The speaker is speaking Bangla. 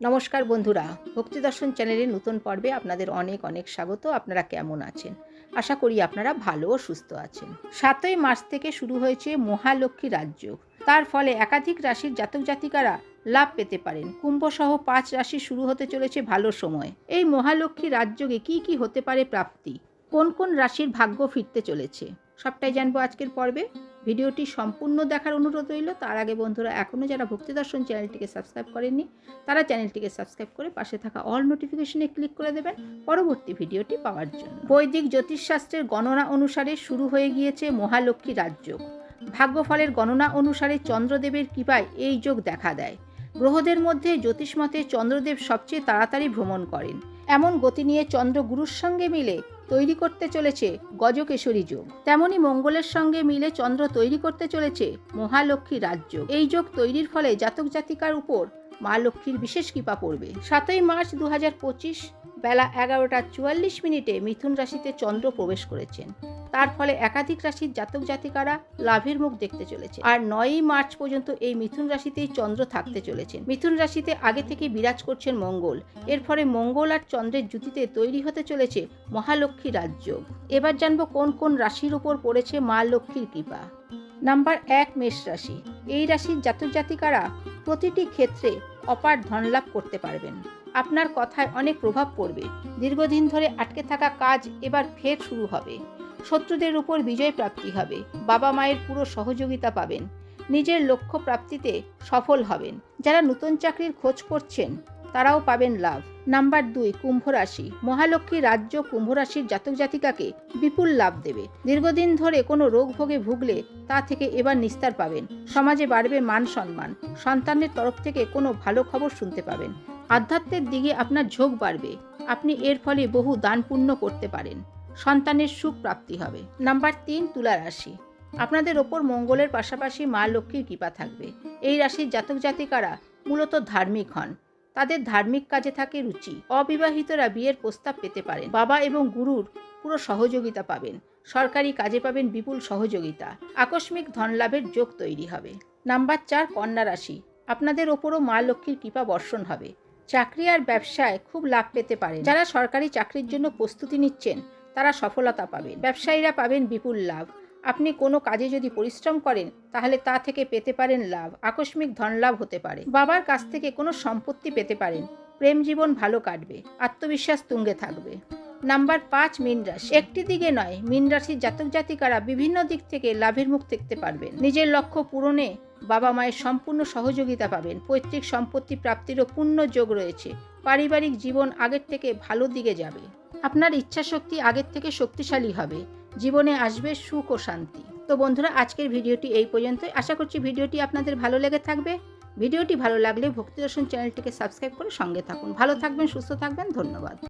নমস্কার বন্ধুরা, ভক্তি দর্শন চ্যানেলের নতুন পর্বে আপনাদের অনেক অনেক স্বাগত। আপনারা কেমন আছেন? আশা করি আপনারা ভালো ও সুস্থ আছেন। সাতই মার্চ থেকে শুরু হয়েছে মহালক্ষ্মী রাজ্য তার ফলে একাধিক রাশির জাতক জাতিকারা লাভ পেতে পারেন। কুম্ভ সহ পাঁচ রাশি শুরু হতে চলেছে ভালো সময়। এই মহালক্ষ্মী রাজযোগে কি কি হতে পারে প্রাপ্তি? কোন কোন রাশির ভাগ্য ফিরতে চলেছে? সবটাই জানব আজকের পর্বে। ভিডিওটি সম্পূর্ণ দেখার অনুরোধ রইল। তার আগে বন্ধুরা এখনও যারা ভক্তি দর্শন চ্যানেলটিকে সাবস্ক্রাইব করেননি, তারা চ্যানেলটিকে সাবস্ক্রাইব করে পাশে থাকা অল নোটিফিকেশনে ক্লিক করে দেবেন পরবর্তী ভিডিওটি পাওয়ার জন্য। বৈদিক জ্যোতিষশাস্ত্রের গণনা অনুসারে শুরু হয়ে গিয়েছে মহালক্ষ্মী রাজযোগ। ভাগ্যফলের গণনা অনুসারে চন্দ্রদেবের কৃপায় এই যোগ দেখা দেয়। গ্রহদের মধ্যে জ্যোতিষমতে চন্দ্রদেব সবচেয়ে তাড়াতাড়ি ভ্রমণ করেন। এমন গতি নিয়ে চন্দ্র গুরুর সঙ্গে মিলে তৈরি করতে চলেছে গজকেশরী যোগ। তেমনি মঙ্গলের সঙ্গে মিলে চন্দ্র তৈরি করতে চলেছে মহালক্ষ্মী রাজ্য এই যোগ তৈরির ফলে জাতক জাতিকার উপর মা লক্ষ্মীর বিশেষ কৃপা পড়বে। সাতই মার্চ দু হাজার পঁচিশ বেলা এগারোটা চুয়াল্লিশ মিনিটে মিথুন রাশিতে চন্দ্র প্রবেশ করেছেন। তার ফলে একাধিক রাশির জাতক জাতিকারা লাভের মুখ দেখতে চলেছে আর নয়ই মার্চ পর্যন্ত এই মিথুন রাশিতেই চন্দ্র থাকতে চলেছেন। মিথুন রাশিতে আগে থেকে বিরাজ করছেন মঙ্গল। এর ফলে মঙ্গল আর চন্দ্রের জুতিতে তৈরি হতে চলেছে মহালক্ষ্মী রাজ্য এবার জানব কোন কোন রাশির উপর পড়েছে মা লক্ষ্মীর কৃপা। নাম্বার এক, মেষ রাশি। এই রাশির জাতক জাতিকারা প্রতিটি ক্ষেত্রে অপার ধনলাভ করতে পারবেন। আপনার কথায় অনেক প্রভাব পড়বে। দীর্ঘদিন ধরে আটকে থাকা কাজ এবার ফের শুরু হবে। শত্রুদের উপর বিজয় প্রাপ্তি হবে। বাবা মায়ের পুরো সহযোগিতা পাবেন। নিজের লক্ষ্য প্রাপ্তিতে সফল হবেন। যারা নতুন চাকরির খোঁজ করছেন, তারাও পাবেন লাভ। নাম্বার দুই, কুম্ভ রাশি। মহালক্ষ্মী রাজ্য কুম্ভ রাশির জাতক জাতিকাকে বিপুল লাভ দেবে। দীর্ঘদিন ধরে কোনো রোগ ভোগে ভুগলে তা থেকে এবার নিস্তার পাবেন। সমাজে বাড়বে মান সম্মান। সন্তানের তরফ থেকে কোনো ভালো খবর শুনতে পাবেন। আধ্যাত্মের দিকে আপনার ঝোঁক বাড়বে। আপনি এর ফলে বহু দান পুণ্য করতে পারেন। সন্তানের সুখ প্রাপ্তি হবে। নাম্বার তিন, তুলা রাশি। আপনাদের ওপর মঙ্গলের পাশাপাশি মা লক্ষ্মীর কৃপা থাকবে। এই রাশির জাতক জাতিকারা মূলত ধার্মিক হন। তাদের ধার্মিক কাজে থাকে রুচি। অবিবাহিতরা বিয়ের প্রস্তাব পেতে পারেন। বাবা এবং গুরুর পুরো সহযোগিতা পাবেন। সরকারি কাজে পাবেন বিপুল সহযোগিতা। আকস্মিক ধনলাভের যোগ তৈরি হবে। নাম্বার চার, কন্যা রাশি। আপনাদের ওপরও মা লক্ষ্মীর কৃপা বর্ষণ হবে। চাকরি আর ব্যবসায় খুব লাভ পেতে পারেন যারা সরকারি চাকরির জন্য প্রস্তুতি নিচ্ছেন, তারা সফলতা পাবেন। ব্যবসায়ীরা পাবেন বিপুল লাভ। আপনি কোনো কাজে যদি পরিশ্রম করেন, তাহলে তা থেকে পেতে পারেন লাভ। আকস্মিক ধন লাভ হতে পারে। বাবার কাছ থেকে কোনো সম্পত্তি পেতে পারেন। প্রেম জীবন ভালো কাটবে। আত্মবিশ্বাস তুঙ্গে থাকবে। নাম্বার পাঁচ মীন রাশি। একটি দিকে নয়, মীন রাশির জাতক জাতিকারা বিভিন্ন দিক থেকে লাভের মুখ দেখতে পারবেন। নিজের লক্ষ্য পূরণে বাবা মায়ের সম্পূর্ণ সহযোগিতা পাবেন। পৈতৃক সম্পত্তি প্রাপ্তিরও পূর্ণ যোগ রয়েছে। পারিবারিক জীবন আগের থেকে ভালো দিকে যাবে। আপনার ইচ্ছাশক্তি আগের থেকে শক্তিশালী হবে। জীবনে আসবে সুখ ও শান্তি। তো বন্ধুরা, আজকের ভিডিওটি এই পর্যন্তই। আশা করছি ভিডিওটি আপনাদের ভালো লেগে থাকবে। ভিডিওটি ভালো লাগলে ভক্তি দর্শন চ্যানেলটিকে সাবস্ক্রাইব করে সঙ্গে থাকুন। ভালো থাকবেন, সুস্থ থাকবেন। ধন্যবাদ।